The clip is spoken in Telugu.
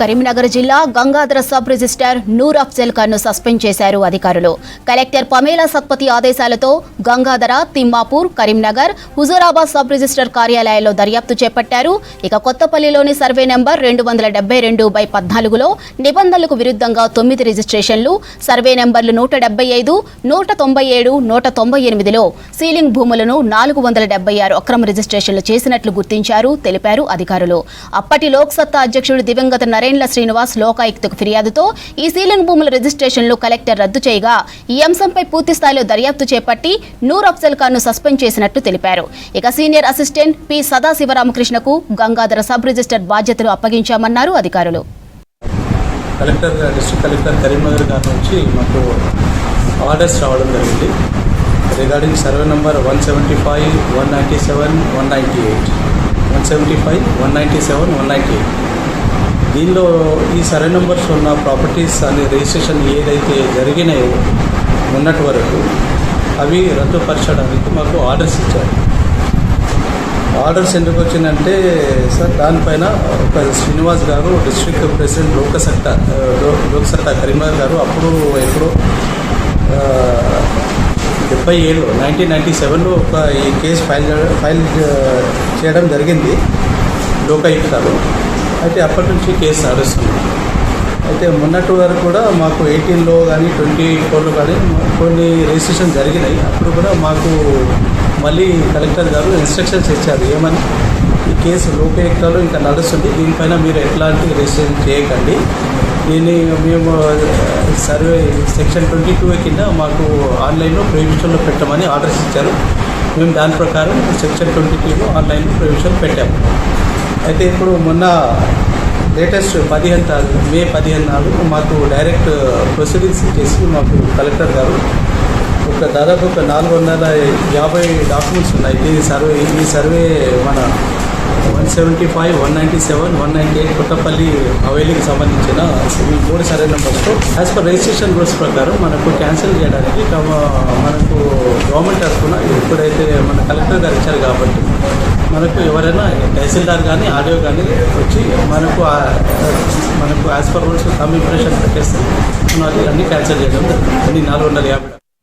కరీంనగర్ జిల్లా గంగాధర సబ్ రిజిస్టర్ నూర్ అఫ్జల్ ఖాన్ను సస్పెండ్ చేశారు అధికారులు. కలెక్టర్ పమేలా సత్పతి ఆదేశాలతో గంగాధర తిమ్మాపూర్ కరీంనగర్ హుజూరాబాద్ సబ్ రిజిస్టర్ కార్యాలయాల్లో దర్యాప్తు చేపట్టారు. ఇక కొత్తపల్లిలోని సర్వే నెంబర్ రెండు వందల డెబ్బై రెండు బై పద్నాలుగులో నిబంధనలకు విరుద్ధంగా తొమ్మిది రిజిస్ట్రేషన్లు సర్వే నెంబర్లు నూట డెబ్బై ఐదు నూట తొంభై ఏడు నూట తొంభై ఎనిమిదిలో సీలింగ్ భూములను నాలుగు వందల డెబ్బై ఆరు అక్రమ రిజిస్ట్రేషన్లు చేసినట్లు గుర్తించారు తెలిపారు అధికారులు. అప్పటి లోక్సత్తా అధ్యక్షుడు దివంగత నరేంద్ర శ్రీనివాస్ లోకాయుక్తకు ఫిర్యాదుతో ఈ సీలింగ్ భూముల రిజిస్ట్రేషన్లు కలెక్టర్ రద్దు చేయగా ఈ అంశంపై పూర్తి స్థాయిలో దర్యాప్తు చేపట్టి నూర్ అఫ్జల్ ఖాన్ను సస్పెండ్ చేసినట్టు తెలిపారు. ఇక సీనియర్ అసిస్టెంట్ పి సదాశివరామకృష్ణకు గంగాధర సబ్ రిజిస్టర్ బాధ్యతలు అప్పగించామన్నారు అధికారులు. కలెక్టర్ డిస్ట్రిక్ట్ కలెక్టర్ కరీంనగర్ గారి నుంచి మాకు ఆర్డర్స్ రావడం జరిగింది. Regarding survey number one seventy five one ninety seven one ninety eight. One seventy five one ninety seven one ninety eight. దీనిలో ఈ సరే నెంబర్స్ ఉన్న ప్రాపర్టీస్ అనే రిజిస్ట్రేషన్ ఏదైతే జరిగినాయో ఉన్నటి వరకు అవి రద్దుపరచడానికి మాకు ఆర్డర్స్ ఇచ్చారు. ఆర్డర్స్ ఎందుకు వచ్చిందంటే సార్ దానిపైన ఒక శ్రీనివాస్ గారు డిస్ట్రిక్ట్ ప్రెసిడెంట్ లోకసత్తా ఆ, లో- కరీంనగర్ గారు అప్పుడు ఎప్పుడో డెబ్బై ఏళ్ళు నైన్టీన్ నైంటీ సెవెన్లో ఒక ఈ కేసు ఫైల్ చేయడం ఫైల్ చేయడం జరిగింది లోకాయుక్తలో. అయితే అప్పటి నుంచి కేసు నడుస్తుంది. అయితే మొన్నటి వరకు కూడా మాకు ఎయిటీన్లో కానీ ట్వంటీ ఫోర్లో కానీ కొన్ని రిజిస్ట్రేషన్ జరిగినాయి. అప్పుడు కూడా మాకు మళ్ళీ కలెక్టర్ గారు ఇన్స్ట్రక్షన్స్ ఇచ్చారు. ఏమని? ఈ కేసు లోపేక్తాలు ఇంకా నడుస్తుంది. దీనిపైన మీరు ఎట్లాంటి రిజిస్ట్రేషన్ చేయకండి. దీన్ని మేము సర్వే సెక్షన్ ట్వంటీ టూ కింద మాకు ఆన్లైన్లో ప్రొవిజన్లో పెట్టమని ఆర్డర్స్ ఇచ్చారు. మేము దాని ప్రకారం సెక్షన్ ట్వంటీ టూలో ఆన్లైన్లో ప్రొవిజన్ పెట్టాము. అయితే ఇప్పుడు మొన్న లేటెస్ట్ పదిహేను తారీఖు మే పదిహేను నాడు మాకు డైరెక్ట్ ప్రొసీడింగ్స్ చేసి మాకు కలెక్టర్ గారు ఒక దాదాపు ఒక నాలుగు వందల యాభై డాక్యుమెంట్స్ ఉన్నాయి. ఈ సర్వే ఈ సర్వే మన one seventy five one ninety seven one ninety eight Kothapalli హవేలీకి సంబంధించిన ఈ మూడు సర్వే నెంబర్స్తో యాజ్ పర్ రిజిస్ట్రేషన్ రూల్స్ ప్రకారం మనకు క్యాన్సిల్ చేయడానికి మనకు గవర్నమెంట్ తరఫున ఎప్పుడైతే మన కలెక్టర్ గారు ఇచ్చారు కాబట్టి మనకు ఎవరైనా తహసీల్దార్ కానీ ఆడియో కానీ వచ్చి మనకు మనకు యాజ్ పర్ రూల్స్ కమ్యూనికేషన్ పెట్టేస్తే మనం అన్ని క్యాన్సిల్ చేయడం జరుగుతుంది. అన్ని నాలుగు వందల యాభై